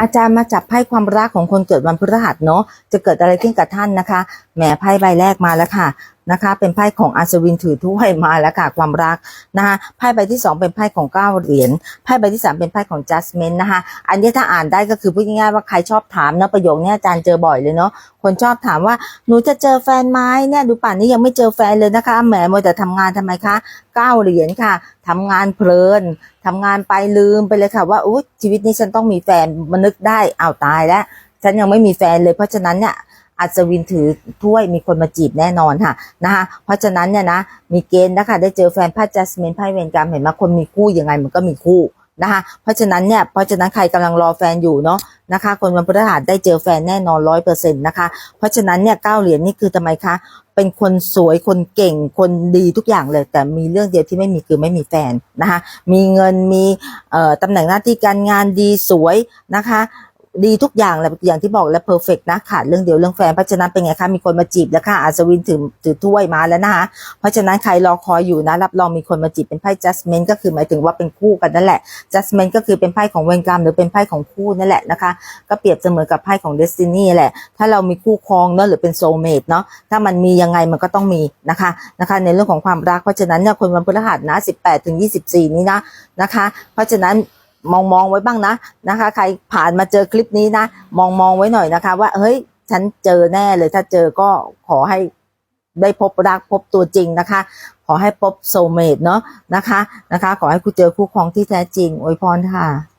อาจารย์มาจับไพ่ความรักของคนเกิดวันพฤหัสเนาะจะเกิดอะไรขึ้นกับท่านนะคะแหมไพ่ใบแรกมาแล้วค่ะ นะคะ เป็นไพ่ของอัศวินถือถ้วยมาแล้วค่ะความรักนะคะไพ่ใบที่สองเป็นไพ่ของเก้าเหรียญไพ่ใบที่สามเป็นไพ่ของ judgment นะคะ อันนี้ถ้าอ่านได้ก็คือพูดง่ายๆว่าใครชอบถามเนาะประโยคนี้อาจารย์เจอบ่อยเลยเนาะคนชอบถามว่าหนูจะเจอแฟนไหมเนี่ยดูป่านนี้ยังไม่เจอแฟนเลยนะคะแหมมัวแต่ทำงานทำไมคะเก้าเหรียญค่ะทำงานเพลินทำงานไปลืมไปเลยค่ะ ว่าอุ๊ยชีวิตนี้ฉันต้องมีแฟนมานึกได้อ้าวตายแล้วฉันยังไม่มีแฟนเลยเพราะฉะนั้นเนี่ย อัศวินถือถ้วยมีคนมาจีบแน่นอนค่ะนะคะเพราะฉะนั้นเนี่ยนะมีเกณฑ์นะคะได้เจอแฟนไพ่จัสมินไพ่เวรกรรมเห็นไหมคนมีคู่ยังไงมันก็มีคู่นะคะเพราะฉะนั้นเนี่ยเพราะฉะนั้นใครกำลังรอแฟนอยู่เนาะนะคะ คนวันพฤหัสได้เจอแฟนแน่นอนร้อยเปอร์เซ็นต์นะคะเพราะฉะนั้นเนี่ยเก้าเหรียญนี่คือทำไมคะเป็นคนสวยคนเก่งคนดีทุกอย่างเลย แต่มีเรื่องเดียวที่ไม่มีคือไม่มีแฟนนะคะมีเงินมีตำแหน่งหน้าที่การงานดีสวยนะคะ ดีทุกอย่างแหละอย่างที่บอกแล้วเพอร์เฟกนะขาดเรื่องเดียวเรื่องแฟนเพราะฉะนั้นเป็นไงคะมีคนมาจีบแล้วค่ะอัศวินถือถือถ้วยมาแล้วนะคะเพราะฉะนั้นใครรอคอยอยู่นะรับรองมีคนมาจีบเป็นไพ่ judgment ก็คือหมายถึงว่าเป็นคู่กันนั่นแหละ judgment ก็คือเป็นไพ่ของเวรกรรมหรือเป็นไพ่ของคู่นั่นแหละนะคะ ก็เปรียบเสมือนกับไพ่ของ destiny แหละ ถ้าเรามีคู่ครองเนาะหรือเป็น soulmate เนาะถ้ามันมียังไงมันก็ต้องมีนะคะนะคะ ในเรื่องของความรักเพราะฉะนั้นเนี่ยคนวันพฤหัสนะ 18ถึง24 นี้นะนะคะ เพราะฉะนั้น มองมองไว้บ้างนะนะคะ ใครผ่านมาเจอคลิปนี้นะ มองมองไว้หน่อยนะคะ ว่าเฮ้ยฉันเจอแน่เลยถ้าเจอก็ขอให้ได้พบรักพบตัวจริงนะคะ ขอให้พบโซเมตเนาะนะคะนะคะ ขอให้คุณเจอคู่ครองที่แท้จริงอวยพรค่ะ